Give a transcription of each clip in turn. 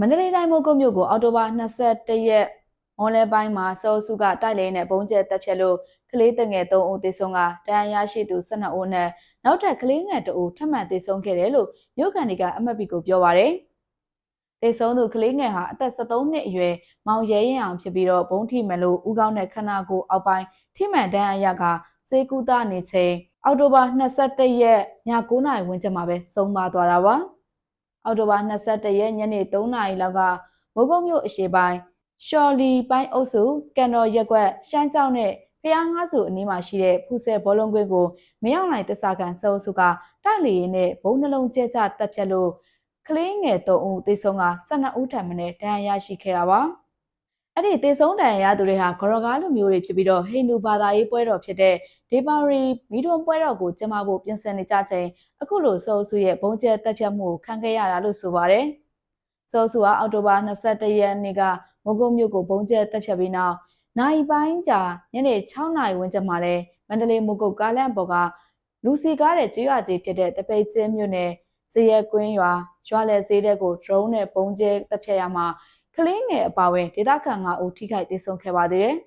မန္တလေးတိုင်းမိုးကုတ်မြို့ကိုအောက်တိုဘာ21ရက်မွန်လယ်ပိုင်းမှာစောစုကတိုက်လေနဲ့ပုံကျဲတက်ဖြတ်လို့ကလေးတငယ်3ဦးသေဆုံးကတရားရရှိသူ12ဦးနဲ့နောက်ထပ်ကလေးငယ်2ဦးထပ်မံသေဆုံးခဲ့တယ်လို့မြို့ကန်တွေကအမတ်ပီကိုပြောပါရယ်သေဆုံးသူကလေးငယ်ဟာအသက်73နှစ်အရွယ်မောင်ရဲရင်အောင်ဖြစ်ပြီးတော့ဘုံထိမယ်လို့ဦးကောင်းတဲ့ခန္ဓာကိုယ်အောက်ပိုင်းထိမှန်တန်းအရကစေကူတာနေချိန်အောက်တိုဘာ21ရက်ည9:00နာရီဝန်းကျင်မှာပဲဆုံးပါသွားတာပါ။ အောက်တိုဘာ21ရက်ညနေ3:00နာရီလောက်ကမိုးကုတ်မြို့အရှေ့ပိုင်းရှော်လီပိုင်းအုပ်စုကန်တော်ရက်ကွက်ရှမ်းကြောင်းနဲ့ဖျားငါးစုအနီးမှာရှိတဲ့ဖူဆယ်ဘောလုံးကွင်းကိုမရောက်နိုင်တစ္ဆာကန်စောစုကတိုက်လေရင်နဲ့ဘုံနှလုံးကျဲကျတက်ဖြတ်လို့ကလေးငယ်3ဦးသေဆုံးက12ဦးထပ်မံနဲ့ဒဏ်ရာရရှိခဲ့တာပါ။ အဲ့ဒီသေဆုံးဒဏ်ရာရသူတွေဟာဂရော်ကားလူမျိုးတွေဖြစ်ပြီးတော့ဟိန္ဒူဘာသာရေးပွဲတော်ဖြစ်တဲ့ဒေပါရီမီဒွန်ပွဲတော်ကိုကျင်းပဖို့ပြင်ဆင်နေကြချိန်အခုလိုဆိုဆူရဲ့ဘုံကျဲတက်ဖြတ်မှုကိုခံခဲ့ရတာလို့ဆိုပါတယ်။ဆိုဆူကအောက်တိုဘာ22ရက်နေ့ကမုကုတ်မြို့ကိုဘုံကျဲတက်ဖြတ်ပြီးနောက်နိုင်ပိုင်းကြာညနေ6နာရီဝန်းကျင်မှာလဲမန္တလေးမုကုတ်ကားလန့်ပေါ်ကလူစီကားတဲ့ကျွော်ကြီးဖြစ်တဲ့တပိတ်ကျင်းမြို့နယ်ဇေယကွင်းရွာရွာလက်ဈေးတဲ့ကို drone နဲ့ပုံကျဲတက်ဖြတ်ရမှာ ကလေးငယ်အပါအဝင်ဒေသခံ9ဦးထိခိုက်ဒေဆုံးခဲ့ပါသေးတယ်။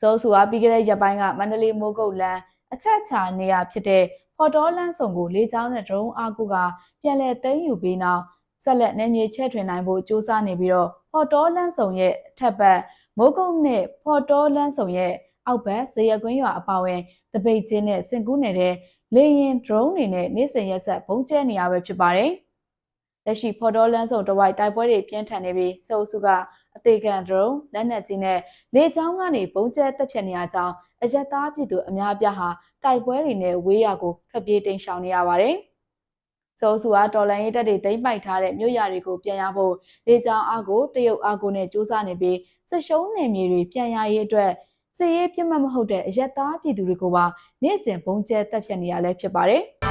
ဇောဆူအားပြီးခဲ့တဲ့ရက်ပိုင်းကမန္တလေးမိုးကုတ်လန်းအချက်ချာနေရာဖြစ်တဲ့ဖော်တော်လန်းဆောင်ကိုလေးချောင်းနဲ့ drone အားကူကပြန်လည်သိမ်းယူပြီးနောက်ဆက်လက်နယ်မြေချဲ့ထွင်နိုင်ဖို့စ조사နေပြီးတော့ဖော်တော်လန်းဆောင်ရဲ့အထက်ဘက်မိုးကုတ်နဲ့ဖော်တော်လန်းဆောင်ရဲ့အောက်ဘက်ဇေယကွင်းရွာအပါအဝင်တပိတ်ချင်းနဲ့စင်ကူးနေတဲ့လေရင် drone တွေနဲ့နေ့စဉ်ရက်ဆက်ဘုံကျဲနေရပဲဖြစ်ပါတယ်။ လက်ရှိဖော်တော်လန်းဆောင်တဝိုက်တိုက်ပွဲတွေပြင်းထန်နေပြီးစုစုကအသေးခံ drone လက်နက်ကြီးနဲ့လေကြောင်းကနေဘုံကျဲတက်ဖြတ်နေရကြောင်းအရက်သားပြည်သူအများအပြားဟာတိုက်ပွဲတွေနဲ့ဝေးရကိုထွက်ပြေးတိမ်းရှောင်နေရပါတယ်။စောစုအားတော်လန်ရေးတပ်တွေသိမ်းပိုက်ထားတဲ့မြို့ရတွေကိုပြန်ရဖို့လေကြောင်းအားကိုတရုတ်အားကိုနဲ့စူးစမ်းနေပြီးစစ်ရှုံးနယ်မြေတွေပြန်ရရေးအတွက်စစ်ရေးပြတ်မှတ်မဟုတ်တဲ့အရက်သားပြည်သူတွေကိုပါနေ့စဉ်ဘုံကျဲတက်ဖြတ်နေရလဲဖြစ်ပါတယ်။